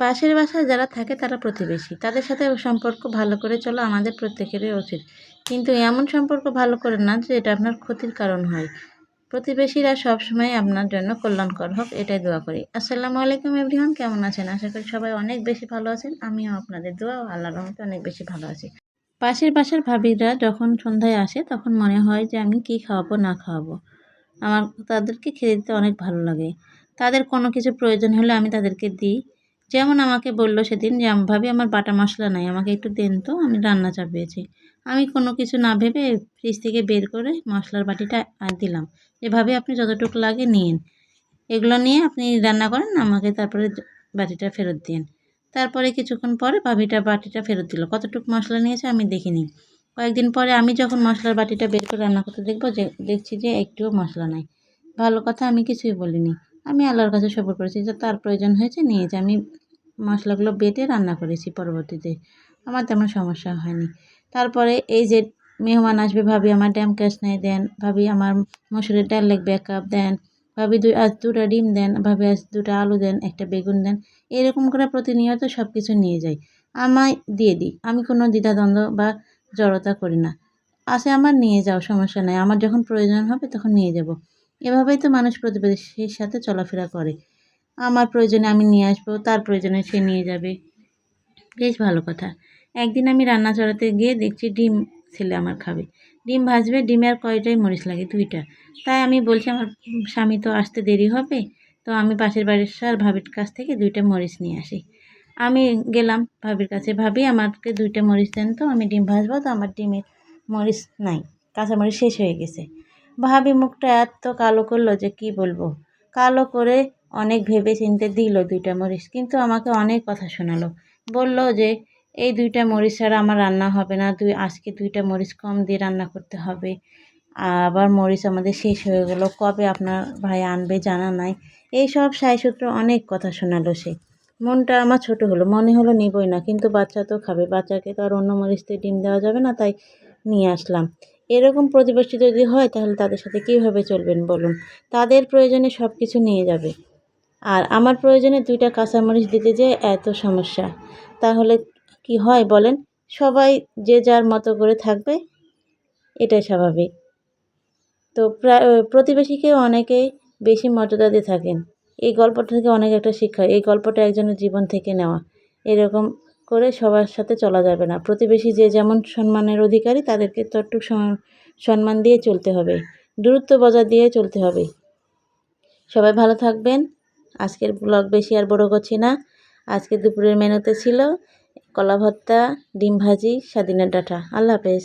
পাশের বাসায় যারা থাকে তারা প্রতিবেশী। তাদের সাথে সম্পর্ক ভালো করে চলা আমাদের প্রত্যেকেরই উচিত। কিন্তু এমন সম্পর্ক ভালো করে না যে এটা আপনার ক্ষতির কারণ হয়। প্রতিবেশীরা সবসময় আপনার জন্য কল্যাণকর হোক, এটাই দোয়া করি। আসসালামু আলাইকুম এভরিওয়ান, কেমন আছেন? আশা করি সবাই অনেক বেশি ভালো আছেন। আমিও আপনাদের দোয়া ও আল্লাহর রহমতে অনেক বেশি ভালো আছি। পাশের বাসার ভাবিরা যখন সন্ধ্যায় আসে, তখন মনে হয় যে আমি কি খাওয়াবো, না খাওয়াবো। আমার তাদেরকে খেতে দিতে অনেক ভালো লাগে। তাদের কোনো কিছু প্রয়োজন হলে আমি তাদেরকে দিই। যেমন আমাকে বলল সেদিন যে ভাবি আমার বাটা মশলা নাই, আমাকে একটু দেন তো, আমি রান্না চাপিয়েছি। আমি কোনো কিছু না ভেবে ফ্রিজ থেকে বের করে মশলার বাটিটা দিলাম। এভাবে আপনি যতটুকু লাগে নিন এগুলো নিয়ে আপনি রান্না করেন, আমাকে তারপরে বাটিটা ফেরত দিন তারপরে কিছুক্ষণ পরে ভাবিটা বাটিটা ফেরত দিল। কতটুকু মশলা নিয়েছে আমি দেখিনি। কয়েকদিন পরে আমি যখন মশলার বাটিটা বের করে রান্না করতে দেখব যে, দেখছি যে, একটুও মশলা নাই। ভালো কথা আমি কিছুই বলিনি। আমি আল্লাহর কাছে সবর করেছি যে তার প্রয়োজন হয়েছে নিয়েছে আমি মশলাগুলো বেটে রান্না করেছি পরবর্তীতে। আমার তেমন সমস্যা হয়নি। তারপরে এই যে মেহমান আসবে, ভাবি আমার ড্যাম ক্যাশ নেই দেন, ভাবি আমার মসুরের ডাল লাগবে এক কাপ দেন, ভাবি দুই আজ দুটা ডিম দেন, ভাবি আজ দুটা আলু দেন, একটা বেগুন দেন, এরকম করে প্রতিনিয়ত সব কিছু নিয়ে যাই। আমায় দিয়ে দিই। আমি কোনো দ্বিধাদ্বন্দ্ব বা জড়তা করি না। আসে আমার নিয়ে যাও, সমস্যা নাই। আমার যখন প্রয়োজন হবে তখন নিয়ে যাব। এভাবেই তো মানুষ প্রতিবেশীর সাথে চলাফেরা করে। আমার প্রয়োজনে আমি নিয়ে আসব, তার প্রয়োজনে সে নিয়ে যাবে। বেশ ভালো কথা। একদিন আমি রান্না চড়াতে গিয়ে দেখছি ডিম ছেলে আমার খাবে। ডিম ভাজবে, ডিমে আর কয়টাই মরিচ লাগে দুইটা। তাই আমি বলছি, আমার স্বামী তো আসতে দেরি হবে, তো আমি পাশের বাড়ির সার ভাবির কাছ থেকে দুইটা মরিচ নিয়ে আসি। আমি গেলাম ভাবির কাছে, ভাবি, আমাকে দুইটা মরিচ দেন তো, আমি ডিম ভাজবো, তো আমার ডিমের মরিচ নাই, কাঁচামরিচ শেষ হয়ে গেছে। ভাবি মুখটা এত কালো করল যে কি বলব? কালো করে অনেক ভেবে চিনতে দিল দুইটা মরিচ, কিন্তু আমাকে অনেক কথা শোনালো। বলল যে, এই দুইটা মরিচ ছাড়া আমার রান্না হবে না, দুই, আজকে দুইটা মরিচ কম দিয়ে রান্না করতে হবে। আবার মরিচ আমাদের শেষ হয়ে গেল, কবে আপনার ভাই আনবে জানা নাই। এই সব সাইসূত্র অনেক কথা শোনালো সে। মনটা আমার ছোট হলো, মনে হলো নিবই না, কিন্তু বাচ্চা তো খাবে, বাচ্চাকে তো আর অন্য মরিচতে ডিম দেওয়া যাবে না, তাই নিয়ে আসলাম। এরকম প্রতিবেশী যদি হয়, তাহলে তাদের সাথে কীভাবে চলবেন বলুন? তাদের প্রয়োজনে সব কিছু নিয়ে যাবে। আর আমার প্রয়োজনে দুইটা কাঁচামরিচ দিতে যে এত সমস্যা। তাহলে কি হয় বলেন? সবাই যে যার মতো করে থাকবে, এটাই স্বাভাবিক। তো প্রায় প্রতিবেশীকেও অনেকেই বেশি মর্যাদা দিয়ে থাকেন। এই গল্পটা থেকে অনেক একটা শিক্ষা, এই গল্পটা একজনের জীবন থেকে নেওয়া। এরকম করে সবার সাথে চলা যাবে না। প্রতিবেশী যে যেমন সম্মানের অধিকারী, তাদেরকে ততটুকু সম্মান দিয়ে চলতে হবে, দূরত্ব বজায় দিয়ে চলতে হবে। সবাই ভালো থাকবেন। আজকের ব্লগ বেশি আর বড় করছি না। আজকে দুপুরের মেনুতে ছিল কলা ভর্তা, ডিম ভাজি স্বাধীনের ডাটা। আল্লাহ হাফেজ।